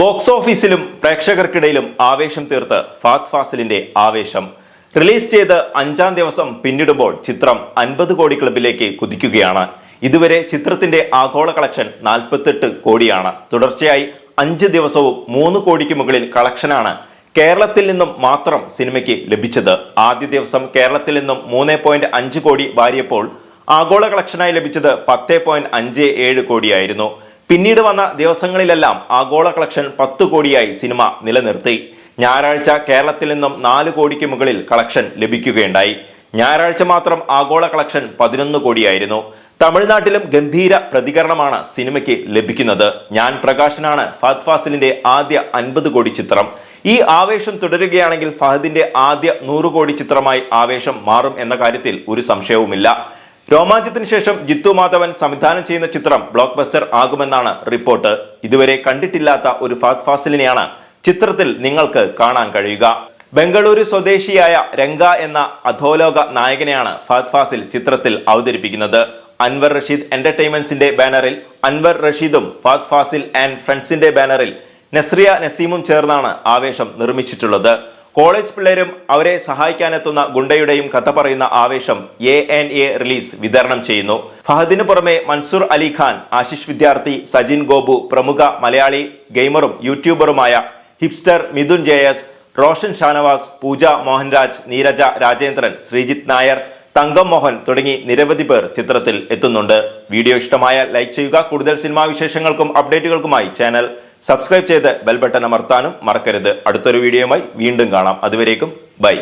Box ഓഫീസിലും പ്രേക്ഷകർക്കിടയിലും ആവേശം തീർത്ത് ഫാത് ഫാസിലിന്റെ ആവേശം. റിലീസ് ചെയ്ത് അഞ്ചാം ദിവസം പിന്നിടുമ്പോൾ ചിത്രം അൻപത് കോടി ക്ലബിലേക്ക് കുതിക്കുകയാണ്. ഇതുവരെ ചിത്രത്തിന്റെ ആഗോള കളക്ഷൻ നാൽപ്പത്തെട്ട് കോടിയാണ്. തുടർച്ചയായി അഞ്ച് ദിവസവും മൂന്ന് കോടിക്ക് മുകളിൽ കളക്ഷനാണ് കേരളത്തിൽ നിന്നും മാത്രം സിനിമയ്ക്ക് ലഭിച്ചത്. ആദ്യ ദിവസം കേരളത്തിൽ നിന്നും മൂന്ന് പോയിന്റ് അഞ്ച് കോടി വാരിയപ്പോൾ ആഗോള കളക്ഷനായി ലഭിച്ചത് പത്ത് പോയിന്റ് അഞ്ച് ഏഴ് കോടിയായിരുന്നു. പിന്നീട് വന്ന ദിവസങ്ങളിലെല്ലാം ആഗോള കളക്ഷൻ പത്ത് കോടിയായി സിനിമ നിലനിർത്തി. ഞായറാഴ്ച കേരളത്തിൽ നിന്നും നാല് കോടിക്ക് മുകളിൽ കളക്ഷൻ ലഭിക്കുകയുണ്ടായി. ഞായറാഴ്ച മാത്രം ആഗോള കളക്ഷൻ പതിനൊന്ന് കോടിയായിരുന്നു. തമിഴ്നാട്ടിലും ഗംഭീര പ്രതികരണമാണ് സിനിമയ്ക്ക് ലഭിക്കുന്നത്. ഞാൻ പ്രകാശനാണ് ഫഹദ് ഫാസിലിന്റെ ആദ്യ അൻപത് കോടി ചിത്രം. ഈ ആവേശം തുടരുകയാണെങ്കിൽ ഫഹദിന്റെ ആദ്യ നൂറ് കോടി ചിത്രമായി ആവേശം മാറും എന്ന കാര്യത്തിൽ ഒരു സംശയവുമില്ല. രോമാഞ്ചത്തിന് ശേഷം ജിത്തു മാധവൻ സംവിധാനം ചെയ്യുന്ന ചിത്രം ബ്ലോക്ക് ബസ്റ്റർ ആകുമെന്നാണ് റിപ്പോർട്ട്. ഇതുവരെ കണ്ടിട്ടില്ലാത്ത ഒരു ഫാത് ഫാസിലിനെയാണ് ചിത്രത്തിൽ നിങ്ങൾക്ക് കാണാൻ കഴിയുക. ബംഗളൂരു സ്വദേശിയായ രംഗ എന്ന അധോലോക നായകനെയാണ് ഫാത് ഫാസിൽ ചിത്രത്തിൽ അവതരിപ്പിക്കുന്നത്. അൻവർ റഷീദ് എന്റർടൈൻമെന്റ്സിന്റെ ബാനറിൽ അൻവർ റഷീദും ഫാത് ഫാസിൽ ആൻഡ് ഫ്രണ്ട്സിന്റെ ബാനറിൽ നസ്രിയ നസീമും ചേർന്നാണ് ആവേശം നിർമ്മിച്ചിട്ടുള്ളത്. കോളേജ് പിള്ളേരും അവരെ സഹായിക്കാനെത്തുന്ന ഗുണ്ടയുടെയും കഥ പറയുന്ന ആവേശം എ എൻ എ റിലീസ് വിതരണം ചെയ്യുന്നു. ഫഹദിന് പുറമെ മൻസൂർ അലി ഖാൻ ആശിഷ് വിദ്യാർത്ഥി സജിൻ ഗോപു പ്രമുഖ മലയാളി ഗെയിമറും യൂട്യൂബറുമായ ഹിപ്സ്റ്റർ മിഥുൻ ജയസ് റോഷൻ ഷാനവാസ് പൂജ മോഹൻരാജ് നീരജ രാജേന്ദ്രൻ ശ്രീജിത്ത് നായർ തങ്കം മോഹൻ തുടങ്ങി നിരവധി പേർ ചിത്രത്തിൽ എത്തുന്നുണ്ട്. വീഡിയോ ഇഷ്ടമായ ലൈക്ക് ചെയ്യുക. കൂടുതൽ സിനിമാ വിശേഷങ്ങൾക്കും അപ്ഡേറ്റുകൾക്കുമായി ചാനൽ സബ്സ്ക്രൈബ് ചെയ്ത് ബെൽബട്ടൺ അമർത്താനും മറക്കരുത്. അടുത്തൊരു വീഡിയോയുമായി വീണ്ടും കാണാം. അതുവരേക്കും ബൈ.